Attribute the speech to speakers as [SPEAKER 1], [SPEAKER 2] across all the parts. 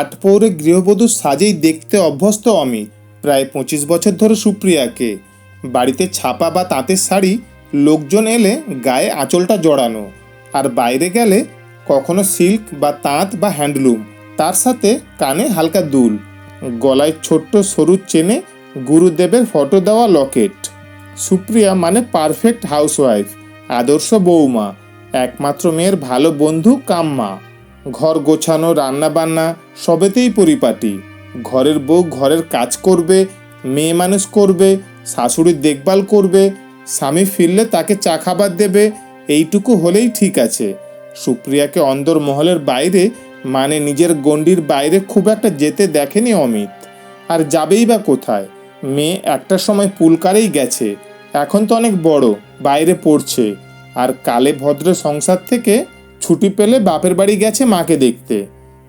[SPEAKER 1] আটপৌরে গৃহবধূ সাজেই দেখতে অভ্যস্ত অমিত প্রায় পঁচিশ বছর ধরে সুপ্রিয়াকে। বাড়িতে ছাপা বা তাঁতের শাড়ি, লোকজন এলে গায়ে আঁচলটা জড়ানো। আর বাইরে গেলে কখনো সিল্ক বা তাঁত বা হ্যান্ডলুম, তার সাথে কানে হালকা দুল। গলায় ছোট্ট সরু চেনে গুরুদেবের ফটো দেওয়া লকেট। সুপ্রিয়া মানে পারফেক্ট হাউসওয়াইফ, আদর্শ বৌমা একমাত্র মেয়ের ভালো বন্ধু কাম্মা। ঘর গোছানো, রান্নাবান্না, সবেতেই পরিপাটি। ঘরের বউ ঘরের কাজ করবে, মেয়ে মানুষ করবে, শাশুড়ির দেখভাল করবে, স্বামী ফিরলে তাকে চা খাবার দেবে, এইটুকু হলেই ঠিক আছে। সুপ্রিয়াকে অন্দর মহলের বাইরে মানে নিজের গণ্ডির বাইরে খুব একটা যেতে দেখেনি অমিত। আর যাবেই বা কোথায়? মেয়ে একটা সময় পুলকারেই গেছে, এখন তো অনেক বড়, বাইরে পড়ছে। আর কালে ভদ্র সংসার থেকে ছুটি পেলে বাপের বাড়ি গেছে মাকে দেখতে।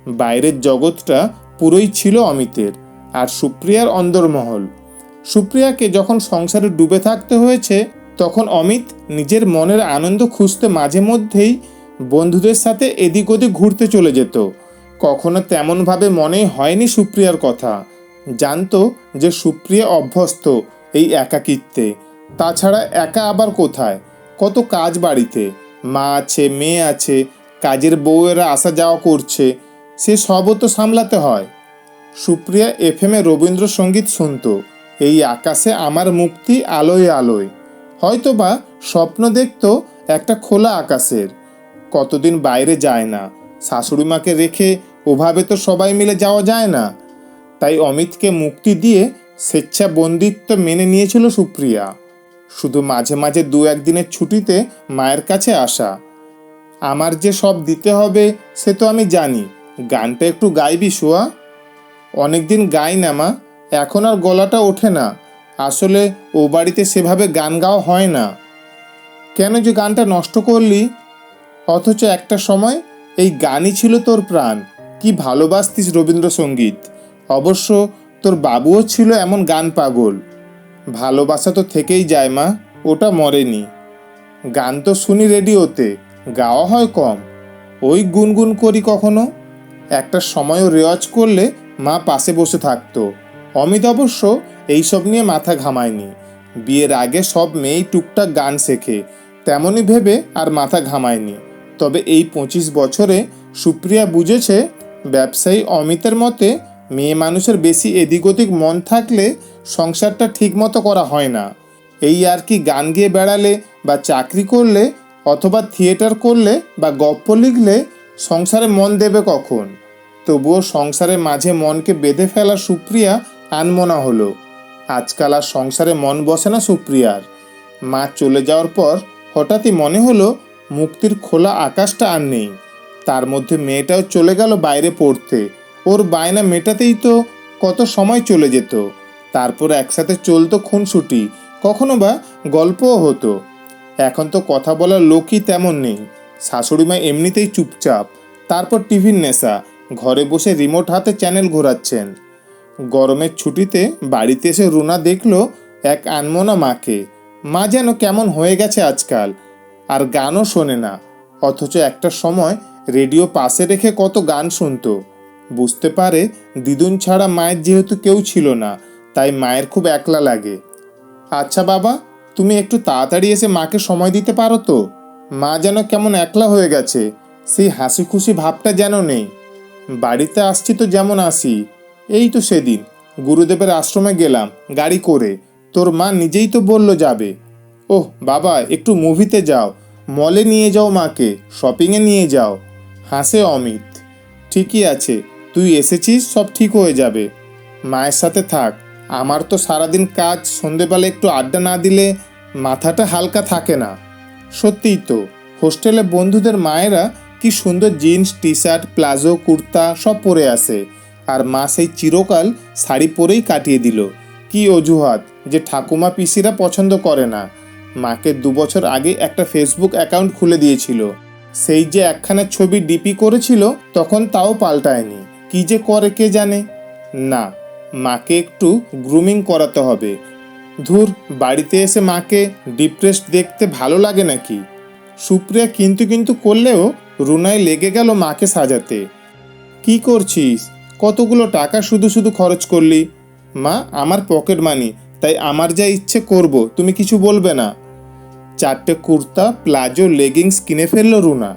[SPEAKER 1] বাইরের জগৎটা পুরোই ছিল অমিতের আর সুপ্রিয়ার অন্দরমহল। সুপ্রিয়াকে যখন সংসারে ডুবে থাকতে হয়েছে, তখন অমিত নিজের মনের আনন্দ খুঁজতে মাঝে মধ্যেই বন্ধুদের সাথে এদিক ওদিক ঘুরতে চলে যেত। কখনো তেমনভাবে মনে হয়নি সুপ্রিয়ার কথা। জানতো যে সুপ্রিয়া অভ্যস্ত এই একাকিত্বে। তাছাড়া একা আবার কোথায়? কত কাজ বাড়িতে? মা আছে, মেয়ে আছে, কাজের বউয়েরা আসা যাওয়া করছে, সে সবও তো সামলাতে হয়। সুপ্রিয়া এফ এম এ রবীন্দ্রসঙ্গীত শুনতো। এই আকাশে আমার মুক্তি আলোয় আলোয়। হয়তো বা স্বপ্ন দেখতো একটা খোলা আকাশের। কতদিন বাইরে যায় না। শাশুড়ি মাকে রেখে ওভাবে তো সবাই মিলে যাওয়া যায় না। তাই অমিতকে মুক্তি দিয়ে স্বেচ্ছা বন্দিত্ব মেনে নিয়েছিল সুপ্রিয়া। শুধু মাঝে মাঝে দু একদিনের ছুটিতে মায়ের কাছে আসা। আমার যে সব দিতে হবে, সে তো আমি জানি। গানটা একটু গাইবি শোয়া? অনেকদিন গাই না মা, এখন আর গলাটা ওঠে না। আসলে ও বাড়িতে সেভাবে গান গাওয়া হয় না। কেন যে গানটা নষ্ট করলি? অথচ একটা সময় এই গানই ছিল তোর প্রাণ। কি ভালোবাসতিস রবীন্দ্রসঙ্গীত। অবশ্য তোর বাবুও ছিল এমন গান পাগল। ভালোবাসা তো থেকেই যায় মা, ওটা মরেনি। গান তো শুনি রেডিওতে, গাওয়া হয় কম। ওই গুনগুন করি কখনো? একটা সময়ও রেওয়াজ করলে মা পাশে বসে থাকতো। অমিত অবশ্য এইসব নিয়ে মাথা ঘামায়নি। বিয়ের আগে সব মেয়েই টুকটাক গান শেখে, তেমনই ভেবে আর মাথা ঘামায়নি। তবে এই পঁচিশ বছরে সুপ্রিয়া বুঝেছে, ব্যবসায়ী অমিতের মতে মেয়ে মানুষের বেশি এদিক ওদিক মন থাকলে সংসারটা ঠিকমতো করা হয় না। এই আর কি গান গেয়ে বেড়ালে বা চাকরি করলে অথবা থিয়েটার করলে বা গপ্প লিখলে সংসারে মন দেবে কখন? তবুও সংসারের মাঝে মনকে বেঁধে ফেলা সুপ্রিয়া আনমনা হলো। আজকাল আর সংসারে মন বসে না সুপ্রিয়ার। মা চলে যাওয়ার পর হঠাৎই মনে হলো মুক্তির খোলা আকাশটা আর নেই। তার মধ্যে মেয়েটাও চলে গেল বাইরে পড়তে। ওর বায়না মেটাতেই তো কত সময় চলে যেত। তারপর একসাথে চলতো খুনসুটি, কখনো বা গল্পও হতো। এখন তো কথা বলার লোকই তেমন নেই। শাশুড়ি মা এমনিতেই চুপচাপ। তারপর টিভির নেশা, ঘরে বসে রিমোট হাতে চ্যানেল ঘোরাচ্ছেন। গরমের ছুটিতে বাড়িতে এসে রুনা দেখল এক আনমোনা মাকে। মা যেন কেমন হয়ে গেছে আজকাল, আর গানও শোনে না। অথচ একটা সময় রেডিও পাশে রেখে কত গান শুনতো। বুঝতে পারে দিদুন ছাড়া মায়ের যেহেতু কেউ ছিল না, তাই মায়ের খুব একলা লাগে। আচ্ছা বাবা, তুমি একটু তাড়াতাড়ি এসে মাকে সময় দিতে পারো তো? মা যেন কেমন একলা হয়ে গেছে, সেই হাসি খুশি ভাবটা যেন নেই। বাড়িতে আসছি তো যেমন আসি। এই তো সেদিন, গুরুদেবের আশ্রমে গেলাম, গাড়ি করে। তোর মা নিজেই তো বলল যাবে। ওহ, বাবা, একটু মুভিতে যাও। মলে নিয়ে যাও মাকে, শপিংয়ে নিয়ে যাও। হাসে অমিত। ঠিকই আছে তুই এসেছিস, সব ঠিক হয়ে যাবে। মায়ের সাথে থাক। আমার তো সারাদিন কাজ, সন্ধেবেলা একটু আড্ডা না দিলে মাথাটা হালকা থাকে না। সত্যিই তো, হোস্টেলে বন্ধুদের মায়েরা কি সুন্দর jeans T shirt palazzo, kurta সব পরে আসে। আর মা সেই চিরকাল শাড়ি পরেই কাটিয়ে দিল। কি অজুহাত যে ঠাকুমা পিসিরা পছন্দ করে না। মাকে দু বছর আগে একটা ফেসবুক অ্যাকাউন্ট খুলে দিয়েছিল। সেই যে একখানা ছবি ডিপি করেছিল, তখন তাও পাল্টায়নি। কি যে করে কে জানে? না, মাকে একটু গ্রুমিং করাতে হবে। ধুর, বাড়িতে এসে মাকে ডিপ্রেসড দেখতে ভালো লাগে নাকি? সুপ্রিয়া কিন্তু কিন্তু করলেও রুনায় লেগে গেল মাকে সাজাতে। কি করছিস? কতগুলো টাকা শুধু শুধু খরচ করলি? মা, আমার পকেট মানি তাই আমার যা ইচ্ছে করব, তুমি কিছু বলবে না। চারটে কুর্তা, প্লাজো লেগিংস কিনে ফেলল রুনা।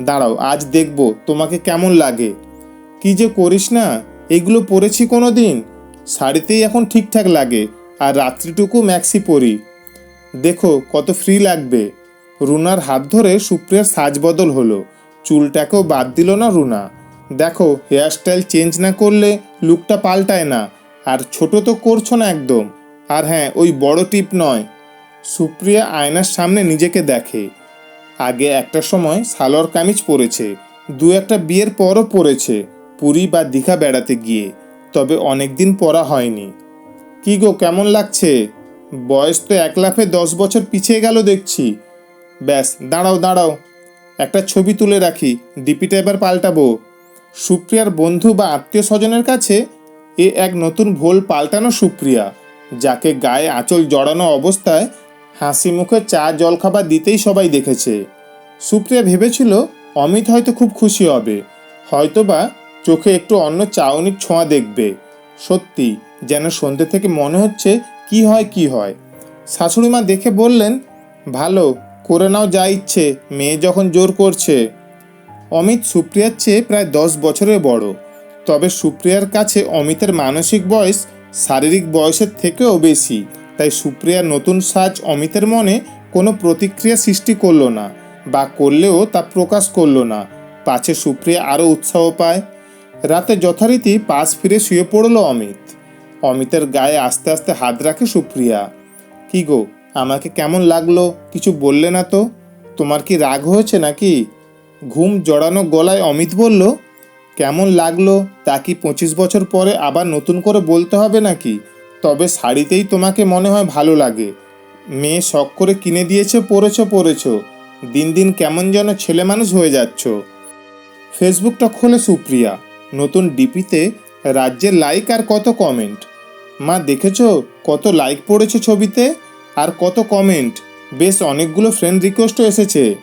[SPEAKER 1] দাঁড়াও, আজ দেখব তোমাকে কেমন লাগে। কি যে করিস না? এগুলো পরেছি কোনো দিন শাড়িতেই এখন ঠিকঠাক লাগে, আর রাত্রিটুকু ম্যাক্সি পরি। দেখো, কত ফ্রি লাগবে। রুনার হাত ধরে সুপ্রিয়ার সাজবদল হলো। চুলটাকেও বাদ দিল না রুনা। দেখো হেয়ারস্টাইল চেঞ্জ না করলে লুকটা পাল্টায় না, আর ছোট তো করছ না একদম। আর হ্যাঁ ওই বড় টিপ নয়। সুপ্রিয়া আয়নার সামনে নিজেকে দেখে। আগে একটা সময় সালোয়ার কামিজ পরেছে দু একটা বিয়ের পরও পরেছে। পুরী বা দীঘা বেড়াতে গিয়ে, তবে অনেক দিন পরা হয়নি। কি গো, কেমন লাগছে? বয়স তো এক লাফে দশ বছর পিছিয়ে গেল দেখছি। ব্যাস, দাঁড়াও দাঁড়াও। একটা ছবি তুলে রাখি ডিপিটা এবার পাল্টাবো। সুপ্রিয়ার বন্ধু বা আত্মীয় স্বজনের কাছে এ এক নতুন ভোল পাল্টানো সুপ্রিয়া, যাকে গায়ে আঁচল জড়ানো অবস্থায় হাসি মুখে চা, জলখাবার দিতেই সবাই দেখেছে। সুপ্রিয়া ভেবেছিল অমিত হয়তো খুব খুশি হবে, হয়তোবা চোখে একটু অন্য চাউনির ছোঁয়া দেখবে। সত্যি, যেন সন্ধ্যে থেকে মনে হচ্ছে কি হয় কি হয়। শাশুড়ি মা দেখে বললেন, ভালো, করে নাও যা ইচ্ছে, মেয়ে যখন জোর করছে। অমিত সুপ্রিয়ার চেয়ে প্রায় দশ বছরের বড়। তবে সুপ্রিয়ার কাছে অমিতের মানসিক বয়স শারীরিক বয়সের থেকেও বেশি, তাই সুপ্রিয়ার নতুন সাজ অমিতের মনে কোনো প্রতিক্রিয়া সৃষ্টি করল না, বা করলেও তা প্রকাশ করল না। পাছে সুপ্রিয়া আরও উৎসাহ পায়। রাতে যথারীতি পাশ ফিরে শুয়ে পড়ল অমিত। অমিতের গায়ে আস্তে আস্তে হাত রাখে সুপ্রিয়া। কি গো, আমাকে কেমন লাগল? কিছু বললে না তো? তোমার কি রাগ হয়েছে নাকি? ঘুম জড়ানো গলায় অমিত বলল, কেমন লাগল? তা কি পঁচিশ বছর পরে আবার নতুন করে বলতে হবে নাকি? তবে শাড়িতেই তোমাকে মনে হয় ভালো লাগে। মেয়ে শখ করে কিনে দিয়েছে, পরেছো পরেছো। দিন দিন কেমন যেন ছেলে মানুষ হয়ে যাচ্ছ। ফেসবুকটা খোলে সুপ্রিয়া। নতুন ডিপিতে রাজ্যের লাইক আর কত কমেন্ট মা, দেখেছ কত লাইক পড়েছে ছবিতে? আর কত কমেন্ট বেশ অনেকগুলো ফ্রেন্ড রিকোয়েস্টও এসেছে।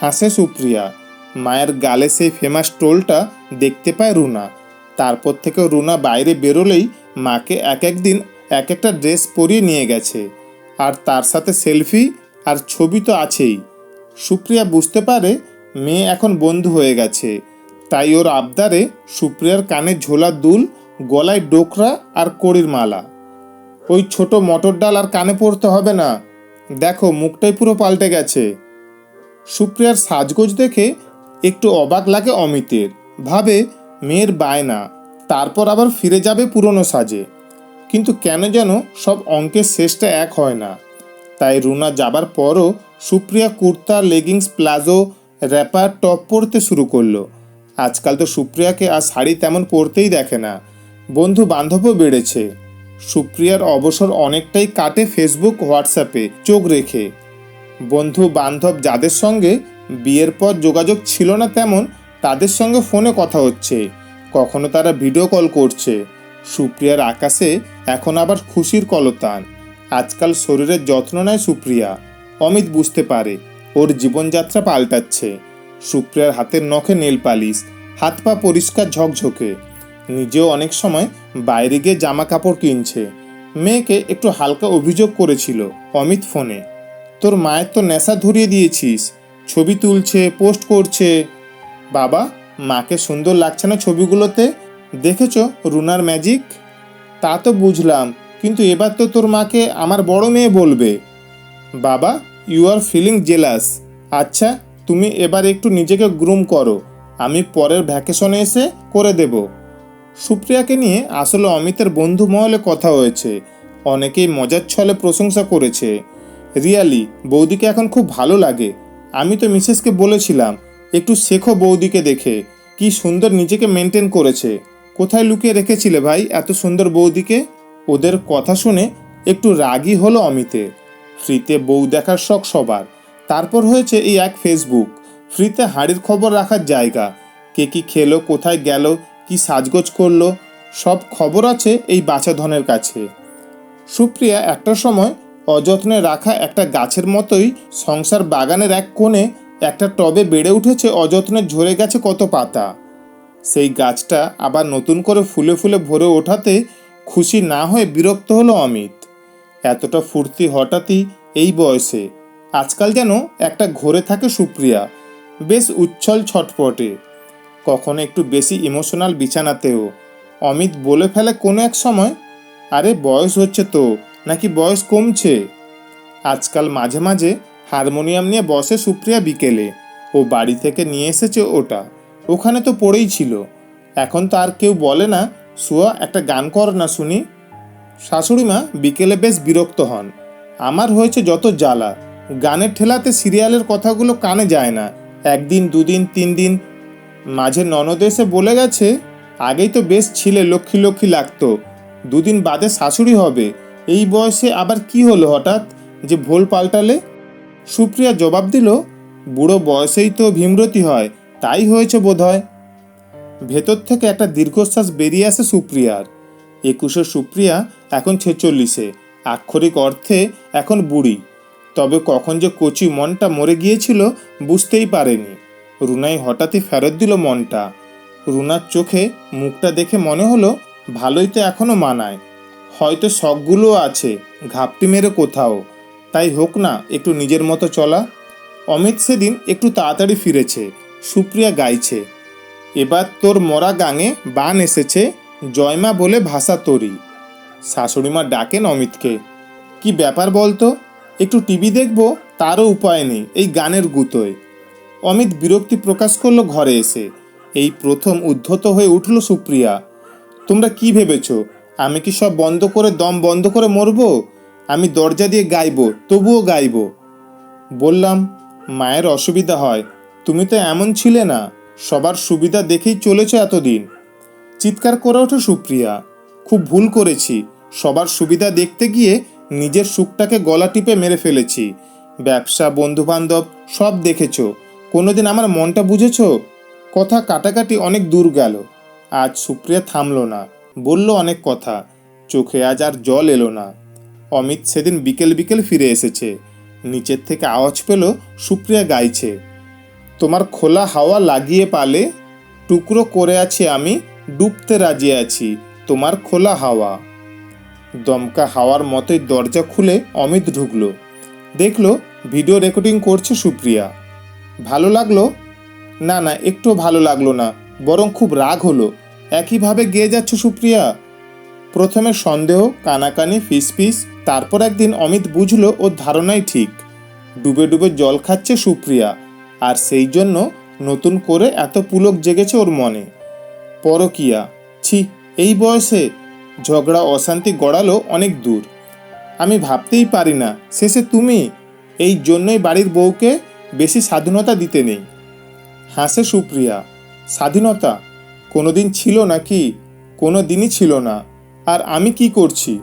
[SPEAKER 1] হাসে সুপ্রিয়া। মায়ের গালে সেই ফেমাস টোলটা দেখতে পায় রুনা। তারপর থেকে রুনা বাইরে বেরোলেই মাকে এক একদিন এক একটা ড্রেস পরিয়ে নিয়ে গেছে। আর তার সাথে সেলফি আর ছবি তো আছেই। সুপ্রিয়া বুঝতে পারে মেয়ে এখন বন্ধু হয়ে গেছে। তাই ওর আবদারে সুপ্রিয়ার কানে ঝোলা দুল, গলায় ডোকরা আর কড়ির মালা। ওই ছোট মটর ডাল আর কানে পড়তে হবে না। দেখো, মুখটাই পুরো পাল্টে গেছে। সুপ্রিয়ার সাজগোজ দেখে একটু অবাক লাগে অমিতের। ভাবে, মেয়ের বায়না, তারপর আবার ফিরে যাবে পুরনো সাজে। কিন্তু কেন যেন সব অঙ্কের শেষটা এক হয় না। তাই রুনা যাবার পরও Supriya kurta, leggings, palazzo, wrapper, top পরতে শুরু করল। আজকাল তো সুপ্রিয়াকে আর শাড়ি তেমন পরতেই দেখে না। বন্ধু বান্ধবও বেড়েছে। সুপ্রিয়ার অবসর অনেকটাই কাটে ফেসবুক হোয়াটসঅ্যাপে চোখ রেখে। বন্ধু বান্ধব যাদের সঙ্গে বিয়ের পর যোগাযোগ ছিল না তেমন, তাদের সঙ্গে ফোনে কথা হচ্ছে। কখনো তারা ভিডিও কল করছে। সুপ্রিয়ার আকাশে এখন আবার খুশির কলতান। আজকাল শরীরের যত্ন নেয় সুপ্রিয়া। অমিত বুঝতে পারে, ওর জীবনযাত্রা পাল্টাচ্ছে। সুপ্রিয়ার হাতের নখে নেল পালিশ, হাত পা পরিষ্কার ঝকঝকে। নিজেও অনেক সময় বাইরে গিয়ে জামা কাপড় কিনছে। মেয়েকে একটু হালকা অভিযোগ করেছিল অমিত ফোনে। তোর মায়ের তো নেশা ধরিয়ে দিয়েছিস, ছবি তুলছে, পোস্ট করছে। বাবা, মাকে সুন্দর লাগছে না ছবিগুলোতে? দেখেছ রুনার ম্যাজিক? তা তো বুঝলাম, কিন্তু এবার তো তোর মাকে আমার বড় মেয়ে বলবে। বাবা ইউ আর ফিলিং জেলাস আচ্ছা তুমি এবার একটু নিজেকে গ্রুম করো। আমি পরের ভ্যাকেশনে এসে করে দেব। সুপ্রিয়াকে নিয়ে আসলে অমিতের বন্ধু মহলে কথা হয়েছে। অনেকেই মজার ছলে প্রশংসা করেছে। রিয়ালি, বৌদিকে এখন খুব ভালো লাগে। আমি তো মিসেসকে বলেছিলাম, একটু শেখো বৌদিকে দেখে। কি সুন্দর নিজেকে মেনটেন করেছে। কোথায় লুকিয়ে রেখেছিলে ভাই এত সুন্দর বৌদিকে? ওদের কথা শুনে একটু রাগই হলো অমিতে। ফ্রিতে বউ দেখার শখ সবার। তারপর হয়েছে এই এক ফেসবুক ফ্রিতে হাড়ির খবর রাখার জায়গা। কে কি খেলো, কোথায় গেল, কি সাজগোজ করল, সব খবর আছে এই বাছা ধনের কাছে। সুপ্রিয়া একটা সময় অযত্নে রাখা একটা গাছের মতোই সংসার বাগানের এক কোণে একটা টবে বেড়ে উঠেছে অযত্নে ঝরে গেছে কত পাতা। সেই গাছটা আবার নতুন করে ফুলে ফুলে ভরে ওঠাতে খুশি না হয়ে বিরক্ত হলো অমিত। এতটা ফুর্তি হঠাৎই এই বয়সে আজকাল যেন একটা ঘোরে থাকে সুপ্রিয়া। বেশ উচ্ছল ছটপটে। কখনো একটু বেশি ইমোশনাল বিছানাতেও। অমিত বলে ফেলে কোনো এক সময়, আরে, বয়স হচ্ছে তো, নাকি বয়স কমছে? আজকাল মাঝে মাঝে হারমোনিয়াম নিয়ে বসে সুপ্রিয়া বিকেলে। ও বাড়ি থেকে নিয়ে এসেছে ওটা। ওখানে তো পড়েই ছিল। এখন তো আর কেউ বলে না, সুয়া, একটা গান কর না শুনি। শাশুড়িমা বিকেলে বেশ বিরক্ত হন। আমার হয়েছে যত জ্বালা গানের ঠেলাতে সিরিয়ালের কথাগুলো কানে যায় না। একদিন, দুদিন তিন দিন মাঝে ননদ এসে বলে গেছে, আগেই তো বেশ ছিলে, লক্ষ্মী লক্ষ্মী লাগতো। দুদিন বাদে শাশুড়ি হবে। এই বয়সে আবার কি হলো হঠাৎ? যে ভোল পাল্টালে? সুপ্রিয়া জবাব দিল, বুড়ো বয়সেই তো ভীমরতি হয়, তাই হয়েছে বোধহয়। ভেতর থেকে একটা দীর্ঘশ্বাস বেরিয়ে আসে সুপ্রিয়ার। একুশে সুপ্রিয়া, এখন ছেচল্লিশে। আক্ষরিক অর্থে এখন বুড়ি। তবে কখন যে কচি মনটা মরে গিয়েছিল বুঝতেই পারেনি। রুনাই হঠাৎই ফেরত দিল মনটা। রুনার চোখে মুখটা দেখে মনে হলো, ভালোই তো এখনও মানায়। হয়তো শখগুলো আছে, ঘাপটি মেরে কোথাও। তাই হোক না, একটু নিজের মতো চলা। অমিত সেদিন একটু তাড়াতাড়ি ফিরেছে, সুপ্রিয়া গাইছে, এবার তোর মরা গাঙে বান এসেছে, জয়মা বলে ভাষা তোরই। শাশুড়িমা ডাকেন অমিতকে, কি ব্যাপার বলতো? একটু টিভি দেখব, তারও উপায় নেই, এই গানের গুতোয়। অমিত বিরক্তি প্রকাশ করল ঘরে এসে। এই প্রথম উদ্ধত হয়ে উঠল সুপ্রিয়া। তোমরা কি ভেবেছ? আমি কি সব বন্ধ করে, দম বন্ধ করে মরবো? আমি দরজা দিয়ে গাইবো, তবুও গাইবো। বললাম, মায়ের অসুবিধা হয়, তুমি তো এমন ছিলে না, সবার সুবিধা দেখেই চলেছ এতদিন। চিৎকার করে ওঠে সুপ্রিয়া। খুব ভুল করেছি, সবার সুবিধা দেখতে গিয়ে নিজের সুখটাকে গলা টিপে মেরে ফেলেছি। ব্যবসা, বন্ধুবান্ধব, সব দেখেছ। কোনোদিন আমার মনটা বুঝেছ? কথা কাটাকাটি অনেক দূর গেল। আজ সুপ্রিয়া থামলো না। বলল অনেক কথা। চোখে আজ আর জল এলো না। অমিত সেদিন বিকেল বিকেল ফিরে এসেছে। নিচের থেকে আওয়াজ পেল সুপ্রিয়া গাইছে, তোমার খোলা হাওয়া লাগিয়ে পালে, টুকরো করে আছি আমি, ডুবতে রাজি আছি। তোমার খোলা হাওয়া। দমকা হাওয়ার মতোই দরজা খুলে অমিত ঢুকলো। দেখল ভিডিও রেকর্ডিং করছে সুপ্রিয়া। ভালো লাগল? না না একটু ভালো লাগল না, বরং খুব রাগ হলো। একইভাবে গেয়ে যাচ্ছে সুপ্রিয়া? প্রথমে সন্দেহ, কানাকানি, ফিসফিস, তারপর একদিন অমিত বুঝলো ওর ধারণাই ঠিক। ডুবে ডুবে জল খাচ্ছে সুপ্রিয়া, আর সেই জন্য নতুন করে এত পুলক জেগেছে ওর মনে। পরকিয়া, ছি, এই বয়সে ঝগড়া, অশান্তি গড়ালো অনেক দূর। আমি ভাবতেই পারি না, শেষে তুমি এই জন্যই বাড়ির বউকে বেশি স্বাধীনতা দিতে নেই। হাসে সুপ্রিয়া, স্বাধীনতা কোনোদিন ছিল নাকি? কোনো দিনই ছিল না। আর আমি কি করছি?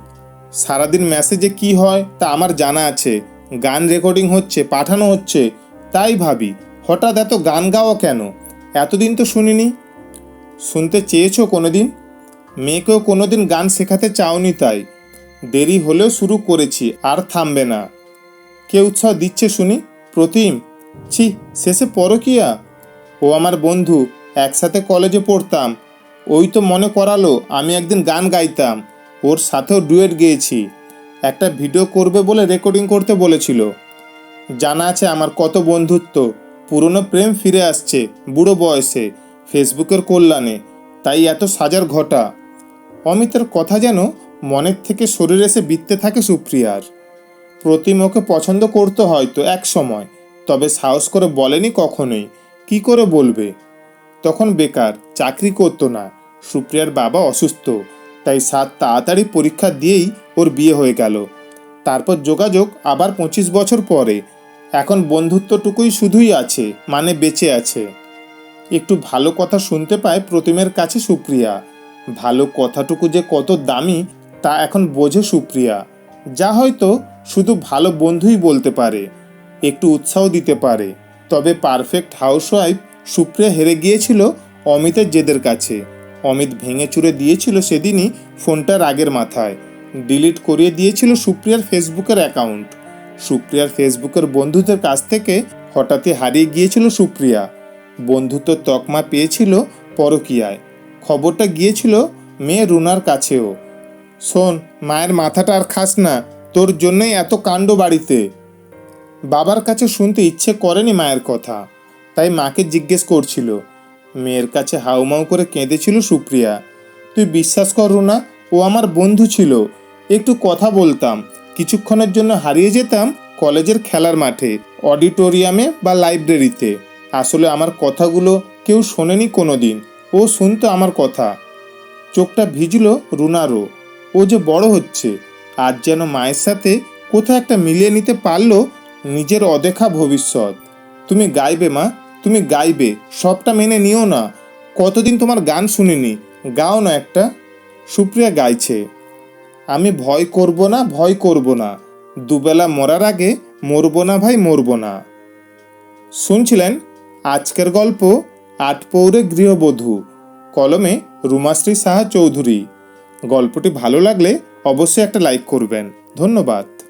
[SPEAKER 1] সারাদিন মেসেজে কি হয় তা আমার জানা আছে। গান রেকর্ডিং হচ্ছে, পাঠানো হচ্ছে, তাই ভাবি, হঠাৎ এত গান গাওয়া কেন? এতদিন তো শুনিনি। শুনতে চেয়েছো কোনোদিন? মেয়েকেও কোনোদিন গান শেখাতে চাওনি তাই। দেরি হলেও শুরু করেছি, আর থামবে না। কে উৎসাহ দিচ্ছে শুনি? প্রতিম। ছি, শেষে পরকিয়া। ও আমার বন্ধু, একসাথে কলেজে পড়তাম। ওই তো মনে করালো, আমি একদিন গান গাইতাম। ওর সাথেও ডুয়েট গেয়েছি। একটা ভিডিও করবে বলে রেকর্ডিং করতে বলেছিল। জানা আছে আমার কত বন্ধুত্ব। পুরনো প্রেম ফিরে আসছে, বুড়ো বয়সে, ফেসবুকের কল্যাণে। তাই এত সাজার ঘটা। অমিতের কথা যেন মনের থেকে শরীরে এসে বিততে থাকে সুপ্রিয়ার। প্রতিম ওকে পছন্দ করতে হয়তো এক সময়, তবে সাহস করে বলেনি কখনোই। কি করে বলবে? তখন বেকার, চাকরি করতো না। সুপ্রিয়ার বাবা অসুস্থ, তাই সাত তাড়াতাড়ি পরীক্ষা দিয়েই ওর বিয়ে হয়ে গেল। তারপর যোগাযোগ আবার পঁচিশ বছর পরে। এখন বন্ধুত্বটুকুই শুধুই আছে মানে বেঁচে আছে। একটু ভালো কথা শুনতে পায় প্রতিমের কাছে সুপ্রিয়া। ভালো কথাটুকু যে কত দামি, তা এখন বোঝে সুপ্রিয়া। যা হয়তো শুধু ভালো বন্ধুই বলতে পারে, একটু উৎসাহ দিতে পারে। তবে পারফেক্ট হাউসওয়াইফ সুপ্রিয়া হেরে গিয়েছিল অমিতের জেদের কাছে। অমিত ভেঙে চুরে দিয়েছিল সেদিনই ফোনটার আগের মাথায়। ডিলিট করিয়ে দিয়েছিল সুপ্রিয়ার ফেসবুকের অ্যাকাউন্ট সুপ্রিয়ার ফেসবুকের বন্ধুদের কাছ থেকে হঠাৎই হারিয়ে গিয়েছিল সুপ্রিয়া। বন্ধুত্ব তকমা পেয়েছিল পরকিয়ায়। খবরটা গিয়েছিল মেয়ে রুনার কাছেও। শোন, মায়ের মাথাটা আর খাস না, তোর জন্যই এত কাণ্ড বাড়িতে। বাবার কাছে শুনতে ইচ্ছে করেনি মায়ের কথা, তাই মাকে জিজ্ঞেস করছিল। মেয়ের কাছে হাউমাউ করে কেঁদেছিল সুপ্রিয়া। তুই বিশ্বাস কর রুনা, ও আমার বন্ধু ছিল। একটু কথা বলতাম, কিছুক্ষণের জন্য হারিয়ে যেতাম কলেজের খেলার মাঠে, অডিটোরিয়ামে বা লাইব্রেরিতে। আসলে আমার কথাগুলো কেউ শোনেনি কোনো দিন ও শুনতো আমার কথা। চোখটা ভিজলো রুনারও। ও যে বড় হচ্ছে, আজ যেন মায়ের সাথে কোথাও একটা মিলিয়ে নিতে পারল নিজের অদেখা ভবিষ্যৎ। তুমি গাইবে মা, তুমি গাইবে, সবটা মেনে নিও না। কতদিন তোমার গান শুনিনি, গাও না একটা। সুপ্রিয়া গাইছে, আমি ভয় করব না, ভয় করব না। দুবেলা মরার আগে মরবো না ভাই, মরবো না। শুনছিলেন আজকের গল্প আটপৌরে গৃহবধূ। কলমে রুমাশ্রী সাহা চৌধুরী। গল্পটি ভালো লাগলে অবশ্যই একটা লাইক করবেন। ধন্যবাদ।